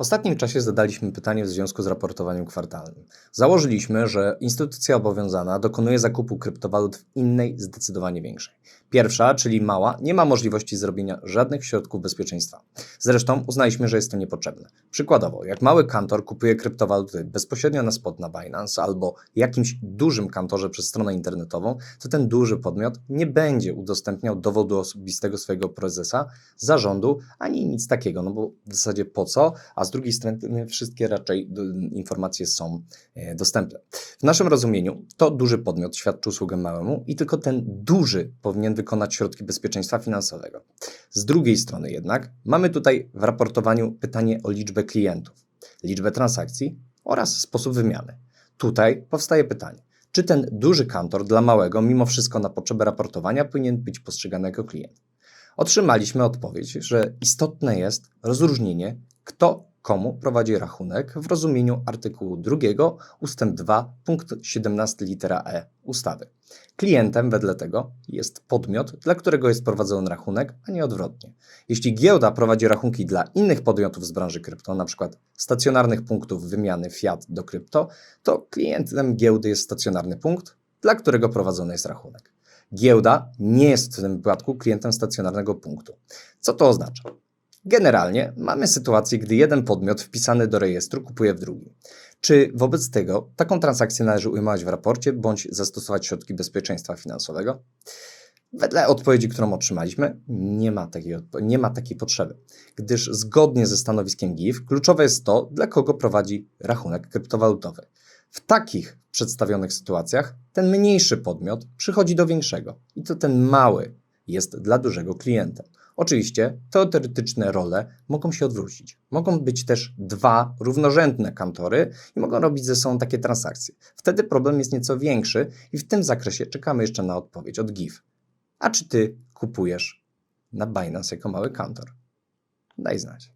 ostatnim czasie zadaliśmy pytanie w związku z raportowaniem kwartalnym. Założyliśmy, że instytucja obowiązana dokonuje zakupu kryptowalut w innej, zdecydowanie większej. Pierwsza, czyli mała, nie ma możliwości zrobienia żadnych środków bezpieczeństwa. Zresztą uznaliśmy, że jest to niepotrzebne. Przykładowo, jak mały kantor kupuje kryptowaluty bezpośrednio na spot na Binance albo jakimś dużym kantorze przez stronę internetową, to ten duży podmiot nie będzie udostępniał dowodu osobistego swojego prezesa, zarządu, ani nic takiego, no bo w zasadzie po co, a z drugiej strony wszystkie raczej informacje są e, dostępne. W naszym rozumieniu to duży podmiot świadczy usługę małemu i tylko ten duży powinien wykonać środki bezpieczeństwa finansowego. Z drugiej strony jednak mamy tutaj w raportowaniu pytanie o liczbę klientów, liczbę transakcji oraz sposób wymiany. Tutaj powstaje pytanie, czy ten duży kantor dla małego mimo wszystko na potrzeby raportowania powinien być postrzegany jako klient? Otrzymaliśmy odpowiedź, że istotne jest rozróżnienie, kto komu prowadzi rachunek w rozumieniu artykułu 2 ustęp 2 punkt 17 litera e ustawy. Klientem wedle tego jest podmiot, dla którego jest prowadzony rachunek, a nie odwrotnie. Jeśli giełda prowadzi rachunki dla innych podmiotów z branży krypto, np. stacjonarnych punktów wymiany fiat do krypto, to klientem giełdy jest stacjonarny punkt, dla którego prowadzony jest rachunek. Giełda nie jest w tym wypadku klientem stacjonarnego punktu. Co to oznacza? Generalnie mamy sytuację, gdy jeden podmiot wpisany do rejestru kupuje w drugim. Czy wobec tego taką transakcję należy ujmować w raporcie bądź zastosować środki bezpieczeństwa finansowego? Wedle odpowiedzi, którą otrzymaliśmy, nie ma, takiej, nie ma takiej potrzeby, gdyż zgodnie ze stanowiskiem GIF kluczowe jest to, dla kogo prowadzi rachunek kryptowalutowy. W takich przedstawionych sytuacjach ten mniejszy podmiot przychodzi do większego i to ten mały jest dla dużego klientem. Oczywiście teoretyczne role mogą się odwrócić. Mogą być też dwa równorzędne kantory i mogą robić ze sobą takie transakcje. Wtedy problem jest nieco większy i w tym zakresie czekamy jeszcze na odpowiedź od GIF. A czy ty kupujesz na Binance jako mały kantor? Daj znać.